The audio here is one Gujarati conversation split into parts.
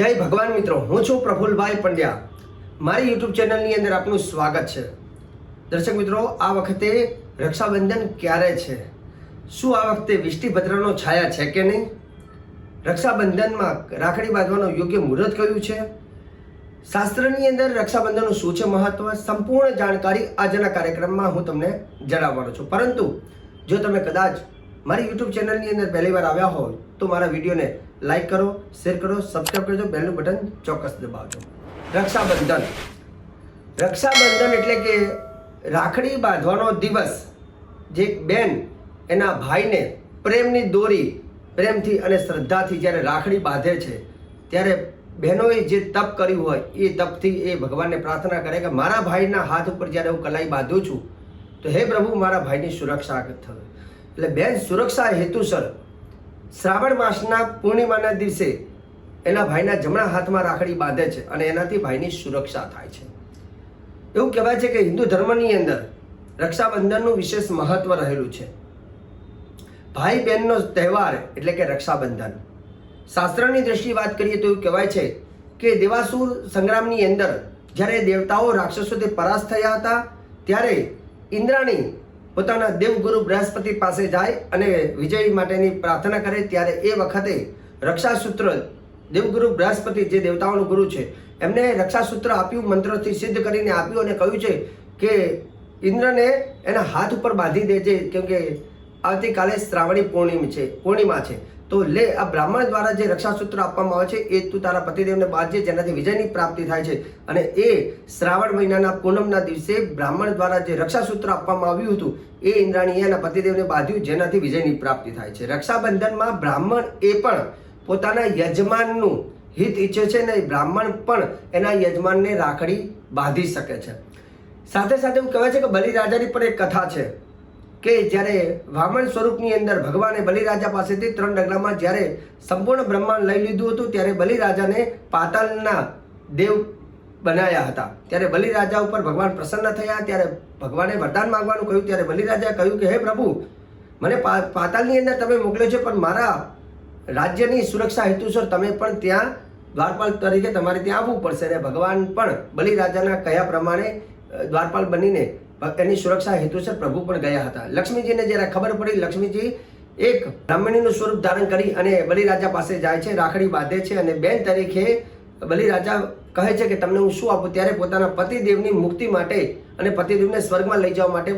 જય ભગવાન મિત્રો, હું છું પ્રફુલભાઈ પંડ્યા. મારી યુટ્યુબ ચેનલની અંદર આપનું સ્વાગત છે. દર્શક મિત્રો, આ વખતે રક્ષાબંધન ક્યારે છે? શું આ વખતે વિષ્ટિભદ્રનો છાયા છે કે નહીં? રક્ષાબંધનમાં રાખડી બાંધવાનું યોગ્ય મુહૂર્ત કયું છે? શાસ્ત્રની અંદર રક્ષાબંધનનું શું છે મહત્વ? સંપૂર્ણ જાણકારી આજના કાર્યક્રમમાં હું તમને જણાવવાનો છું. પરંતુ, જો તમે કદાચ મારી યુટ્યુબ ચેનલની અંદર પહેલી વાર આવ્યા હોય, તો મારા વિડીયોને લાઈક કરો શેર કરો સબસ્ક્રાઈબ કરજો બેલનું બટન ચોક્કસ દબાવજો. રક્ષાબંધન. રક્ષાબંધન એટલે કે રાખડી બાંધવાનો દિવસ. જે બેન એના ભાઈને પ્રેમની દોરી, પ્રેમથી અને શ્રદ્ધાથી જ્યારે રાખડી બાંધે છે, ત્યારે બહેનોએ જે તપ કર્યું હોય, એ તપથી એ ભગવાનને પ્રાર્થના કરે કે મારા ભાઈના હાથ ઉપર જ્યારે હું કલાઈ બાંધું છું, તો હે પ્રભુ, મારા ભાઈની સુરક્ષા થવે એટલે બેન સુરક્ષા હેતુસર શ્રાવણ માસના પૂર્ણિમાના દિવસે એના ભાઈના જમણા હાથમાં રાખડી બાંધે છે અને એનાથી ભાઈની સુરક્ષા થાય છે. એવું કહેવાય છે કે હિન્દુ ધર્મની અંદર રક્ષાબંધનનું વિશેષ મહત્વ રહેલું છે. ભાઈ બહેનનો તહેવાર એટલે કે રક્ષાબંધન. શાસ્ત્રની દ્રષ્ટિએ વાત કરીએ તો એવું કહેવાય છે કે દેવાસુર સંગ્રામની અંદર જ્યારે દેવતાઓ રાક્ષસોથી પરાસ્ત થયા હતા, ત્યારે ઇન્દ્રાણી પોતાના દેવગુરુ બૃહસ્પતિ પાસે જાય અને વિજય માટેની પ્રાર્થના કરે ત્યારે એ વખતે રક્ષાસૂત્ર, દેવગુરુ બૃહસ્પતિ જે દેવતાઓનો ગુરુ છે, એમને રક્ષાસૂત્ર આપ્યું, મંત્રથી સિદ્ધ કરીને આપ્યું અને કહ્યું છે કે ઇન્દ્રને એના હાથ ઉપર બાંધી દેજે, કેમ કે આવતીકાલે શ્રાવણી પૂર્ણિમા છે પૂર્ણિમા છે. તો લે, આ બ્રાહ્મણ દ્વારા જે રક્ષાસૂત્ર આપવામાં આવે છે, એ તું તારા પતિદેવને બાંધજે જેનાથી વિજયની પ્રાપ્તિ થાય છે. અને એ શ્રાવણ મહિનાના પૂનમના દિવસે બ્રાહ્મણ દ્વારા જે રક્ષાસૂત્ર આપવામાં આવ્યું હતું, એ ઇન્દ્રાણીએ એના પતિદેવને બાંધ્યું, જેનાથી વિજયની પ્રાપ્તિ થાય છે. રક્ષાબંધનમાં બ્રાહ્મણ એ પણ પોતાના યજમાનનું હિત ઈચ્છે છે ને બ્રાહ્મણ પણ એના યજમાનને રાખડી બાંધી શકે છે. સાથે સાથે એવું કહેવાય છે કે બલિરાજાની પણ એક કથા છે. કે જ્યારે વામન સ્વરૂપની અંદર ભગવાને બલિરાજા પાસેથી ત્રણ ડગલામાં જ્યારે સંપૂર્ણ બ્રહ્માંડ લઈ લીધું હતું, ત્યારે બલિરાજાને પાતાલના દેવ બનાવ્યા હતા. ત્યારે બલિરાજા ઉપર ભગવાન પ્રસન્ન થયા, ત્યારે ભગવાને વરદાન માંગવાનું કહ્યું, ત્યારે બલિરાજાએ કહ્યું કે, હે પ્રભુ, મને પાતાલની અંદર તમે મોકલ્યો છે, પણ મારા રાજ્યની સુરક્ષા હેતુસર તમે પણ ત્યાં દ્વારપાલ તરીકે તમારે ત્યાં આવવું પડશે. અને ભગવાન પણ બલિરાજાના કહ્યા પ્રમાણે દ્વારપાલ બનીને એની સુરક્ષા હેતુસર પ્રભુ પણ ગયા હતા. લક્ષ્મીજીને જ્યારે ખબર પડી, લક્ષ્મીજી એક બ્રાહ્મણીનું સ્વરૂપ ધારણ કરી અને બલિરાજા પાસે જાય છે, રાખડી બાંધે છે અને બેન તરીકે બલિરાજા કહે છે કે, તમને હું શું આપું? ત્યારે પોતાના પતિદેવની મુક્તિ માટે અને પતિદેવને સ્વર્ગમાં લઈ જવા માટે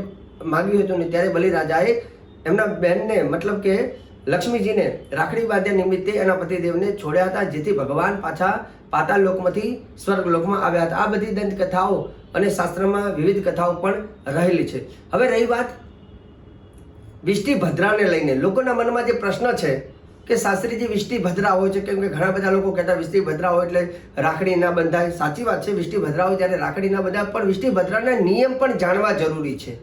માગ્યું હતું ને ત્યારે બલિરાજાએ એમના બેનને મતલબ કે લક્ષ્મીજીને રાખડી બાંધ્યા નિમિત્તે એના પતિદેવને છોડ્યા હતા, જેથી ભગવાન પાછા પાતાળ લોકમાંથી સ્વર્ગ લોકમાં આવ્યા હતા. આ બધી દંત કથાઓ અને શાસ્ત્રમાં વિવિધ કથાઓ પણ રહેલી છે. હવે રહી વાત વિષ્ટિભદ્રાને લઈને. લોકોના મનમાં જે પ્રશ્ન છે કે શાસ્ત્રીજી વિષ્ટિભદ્રા હોય છે, કેમ કે ઘણા બધા લોકો કહેતા વિષ્ટિભદ્રા હોય એટલે રાખડી ના બંધાય. સાચી વાત છે વિષ્ટિભદ્રા હોય ત્યારે રાખડી ના બંધાય, પણ વિષ્ટિભદ્રાના નિયમ પણ જાણવા જરૂરી છે.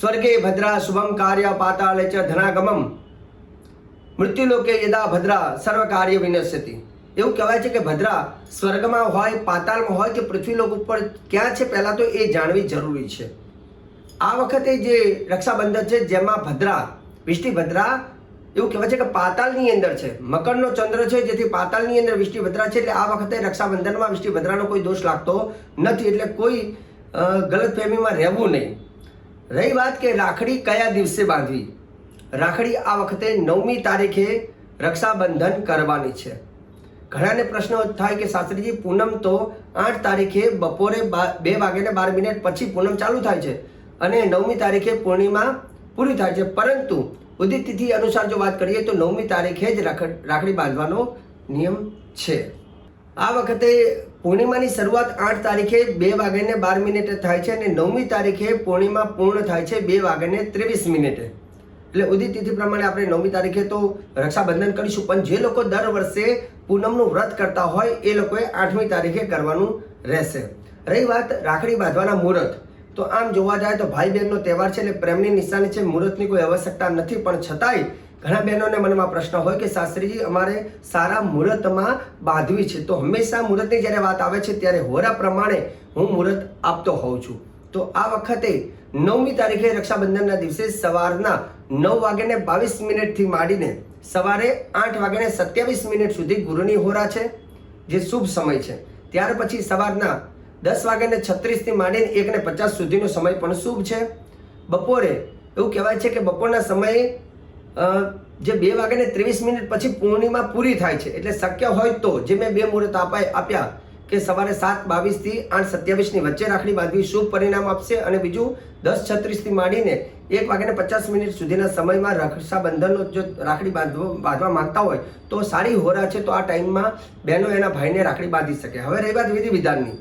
સ્વર્ગે ભદ્રા શુભમ કાર્ય પાતાળ ચ ધનાગમમ. મૃત્યુલોકે યદા ભદ્રા સર્વ કાર્ય વિનશ્યતિ. એવું કહેવાય છે કે ભદ્રા સ્વર્ગમાં હોય, પાતાળમાં હોય કે પૃથ્વીલોક ઉપર ક્યાં છે પહેલાં તો એ જાણવી જરૂરી છે. આ વખતે જે રક્ષાબંધન છે જેમાં ભદ્રા વિષ્ટિભદ્રા એવું કહેવાય છે કે પાતાળની અંદર છે. મકરનો ચંદ્ર છે જેથી પાતાળની અંદર વિષ્ટિભદ્રા છે એટલે આ વખતે રક્ષાબંધનમાં વિષ્ટિભદ્રાનો કોઈ દોષ લાગતો નથી એટલે કોઈ ગલતફહેમીમાં રહેવું નહીં. રહી વાત કે રાખડી કયા દિવસે બાંધવી? રાખડી આ વખતે નવમી તારીખે રક્ષાબંધન કરવાની છે. ઘણાને પ્રશ્ન થાય કે શાસ્ત્રીજી, પૂનમ તો આઠ તારીખે બપોરે બા- વાગ્યાને બાર મિનિટ પછી પૂનમ ચાલુ થાય છે અને નવમી તારીખે પૂર્ણિમા પૂરી થાય છે. પરંતુ ઉદિત તિથિ અનુસાર જો વાત કરીએ તો નવમી તારીખે જ રાખ- રાખડી બાંધવાનો નિયમ છે. આ વખતે પૂર્ણિમાની શરૂઆત આઠ તારીખે બે વાગ્યાને બાર મિનિટે થાય છે અને નવમી તારીખે પૂર્ણિમા પૂર્ણ થાય છે બે વાગ્યાને ત્રેવીસ મિનિટે. એટલે ઉદિત તિથિ પ્રમાણે આપણે નવમી તારીખે તો રક્ષાબંધન કરીશું. પણ જે લોકો દર વર્ષે પૂનમનું વ્રત કરતા હોય, એ લોકોએ આઠમી તારીખે કરવાનું રહેશે. રહી વાત રાખડી બાંધવાના મુહૂર્ત. તો આમ જોવા જાય તો ભાઈ બહેનનો તહેવાર છે એટલે પ્રેમની નિશાની છે. મુહૂર્તની કોઈ આવશ્યકતા નથી. પણ છતાંય ઘણા બહેનોને મનમાં પ્રશ્ન હોય કે શાસ્ત્રીજી, અમારે સારા મુહૂર્તમાં બાંધવી છે. તો હંમેશા મુહૂર્તની જ્યારે વાત આવે છે, ત્યારે હોરા પ્રમાણે હું મુહૂર્ત આપતો હોઉં છું. તો આ વખતે નવમી તારીખે રક્ષાબંધનના દિવસે સવારના નવ વાગ્યાને બાવીસ મિનિટથી માંડીને સવારે આઠ વાગ્યાને સત્યાવીસ મિનિટ સુધી ગુરુની હોરા છે, જે શુભ સમય છે. ત્યાર પછી સવારના દસ વાગ્યાને છત્રીસથી માંડીને એકને પચાસ સુધીનો સમય પણ શુભ છે. બપોરે એવું કહેવાય છે કે બપોરના સમયે જે બે વાગ્યાને ત્રેવીસ મિનિટ પછી પૂર્ણિમા પૂરી થાય છે. એટલે શક્ય હોય તો જે મેં બે મુહૂર્ત આપાય આપ્યા કે સવારે સાત બાવીસથી આઠ સત્યાવીસની વચ્ચે રાખડી બાંધવી શુભ પરિણામ આપશે અને બીજું દસ છત્રીસથી માંડીને એક વાગ્યાને પચાસ મિનિટ સુધીના સમયમાં રક્ષાબંધનનો જો રાખડી બાંધવો, બાંધવા માંગતા હોય, તો સારી હોરા છે, તો આ ટાઈમમાં બહેનો એના ભાઈને રાખડી બાંધી શકે. હવે રહી વાત વિધિ વિધાનની.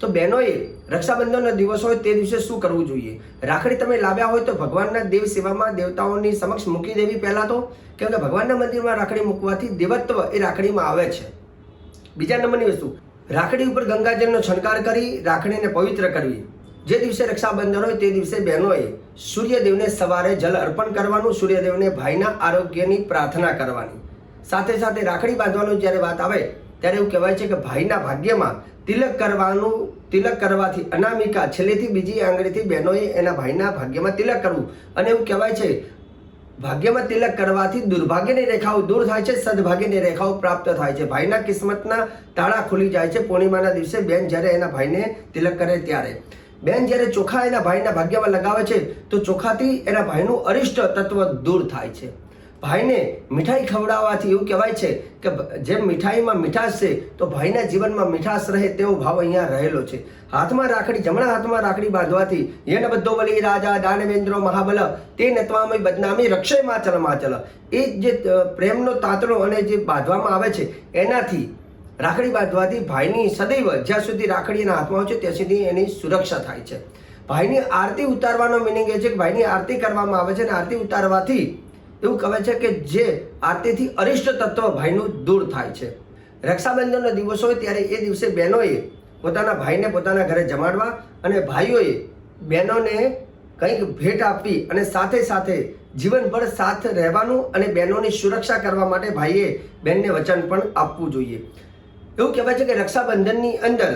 તો બહેનોએ રક્ષાબંધનનો દિવસ હોય તે દિવસે શું કરવું જોઈએ? રાખડી તમે લાવ્યા હોય તો ભગવાનના દેવ સેવામાં દેવતાઓની સમક્ષ મૂકી દેવી પહેલાં તો? કેમ કે ભગવાનના મંદિરમાં રાખડી મૂકવાથી દેવત્વ એ રાખડીમાં આવે છે. બીજા નંબરની વસ્તુ. રાખડી ઉપર ગંગાજળનો છંટકાર કરી રાખડીને પવિત્ર કરવી. જે દિવસે રક્ષાબંધન હોય તે દિવસે બહેનોએ સૂર્યદેવને સવારે જલ અર્પણ કરવાનું, સૂર્યદેવને ભાઈના આરોગ્યની પ્રાર્થના કરવાની. સાથે સાથે રાખડી બાંધવાનું જ્યારે વાત આવે, ત્યારે એવું કહેવાય છે કે ભાઈના ભાગ્યમાં તિલક કરવાનું, તિલક કરવાથી અનામિકા છેલ્લેથી બીજી આંગળીથી બહેનોએ એના ભાઈના ભાગ્યમાં તિલક કરવું. અને એવું કહેવાય છે, ભાગ્યમાં તિલક કરવાથી દુર્ભાગ્યની રેખાઓ દૂર થાય છે, સદભાગ્યની રેખાઓ પ્રાપ્ત થાય છે. ભાઈના કિસ્મતના તાળા ખુલી જાય છે. પૂર્ણિમાના દિવસે બેન જ્યારે એના ભાઈને તિલક કરે ત્યારે. બેન જ્યારે ચોખા એના ભાઈના ભાગ્યમાં લગાવે છે, તો ચોખાથી એના ભાઈનું અરિષ્ટ તત્વ દૂર થાય છે. ભાઈને મીઠાઈ ખવડાવવાથી એવું કહેવાય છે કે જેમ મીઠાઈમાં મીઠાશ છે, તો ભાઈના જીવનમાં મીઠાશ રહે તેવો ભાવ અહીંયા રહેલો છે. હાથમાં રાખડી, જમણા હાથમાં રાખડી બાંધવાથી યન બધો બલી રાજા, દાનવેન્દ્રો, મહાબલ, તે નત્વામય બદનામી, રક્ષય માચલ માચલ. એ જે પ્રેમનો તાંતણો અને જે બાંધવામાં આવે છે, એનાથી રાખડી બાંધવાથી ભાઈની સદૈવ જ્યાં સુધી રાખડી એના હાથમાં હોય છે, ત્યાં સુધી એની સુરક્ષા થાય છે. ભાઈની આરતી ઉતારવાનો મિનિંગ એ છે કે ભાઈની આરતી કરવામાં આવે છે અને આરતી ઉતારવાથી એવું કહે છે કે જે આરતીથી અરિષ્ટ તત્વ ભાઈનું દૂર થાય છે. રક્ષાબંધનનો દિવસ હોય ત્યારે એ દિવસે બહેનોએ પોતાના ભાઈને પોતાના ઘરે જમાડવા અને ભાઈઓએ બહેનોને કંઈક ભેટ આપવી અને સાથે સાથે જીવનભર સાથ રહેવાનું અને બહેનોની સુરક્ષા કરવા માટે ભાઈએ બહેનને વચન પણ આપવું જોઈએ. એવું કહેવાય છે કે રક્ષાબંધનની અંદર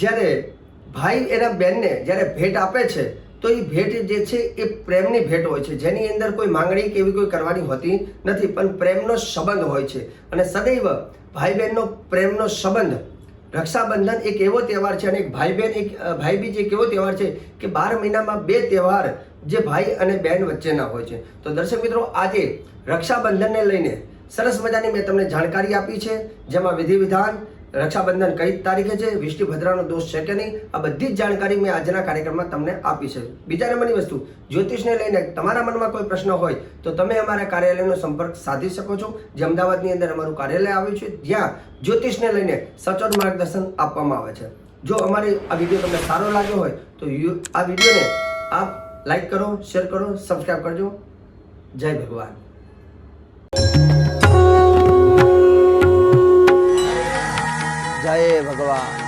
જ્યારે ભાઈ એના બહેનને જ્યારે ભેટ આપે છે, તો એ ભેટ જે છે એ પ્રેમની ભેટ હોય છે. જેની અંદર કોઈ માંગણી કે એવી કોઈ કરવાની હોતી નથી, પણ પ્રેમનો સંબંધ હોય છે. અને સદૈવ ભાઈ બહેનનો પ્રેમનો સંબંધ, રક્ષાબંધન એક એવો તહેવાર છે અને એક ભાઈ બહેન એક ભાઈ બીજ એક એવો તહેવાર છે કે બાર મહિનામાં બે તહેવાર જે ભાઈ અને બહેન વચ્ચેના હોય છે. તો દર્શક મિત્રો, આજે રક્ષાબંધનને લઈને સરસ મજાની મેં તમને જાણકારી આપી છે, જેમાં વિધિ વિધાન રક્ષાબંધન કઈ તારીખે છે વિષ્ણુ ભદ્રાનો દોષ છે કે નહીં, આ બધી જ જાણકારી મેં આજના કાર્યક્રમમાં તમને આપી છે. બીજા નંબરની વસ્તુ, જ્યોતિષને લઈને તમારા મનમાં કોઈ પ્રશ્ન હોય, તો તમે અમારા કાર્યાલયનો સંપર્ક સાધી શકો છો. જે અમદાવાદની અંદર અમારું કાર્યાલય આવ્યું છે, જ્યાં જ્યોતિષને લઈને સચોટ માર્ગદર્શન આપવામાં આવે છે. જો અમારી આ વીડિયો તમને સારો લાગ્યો હોય, તો આ વિડીયોને આપ લાઈક કરો, શેર કરો સબસ્ક્રાઈબ કરજો. જય ભગવાન. जय भगवान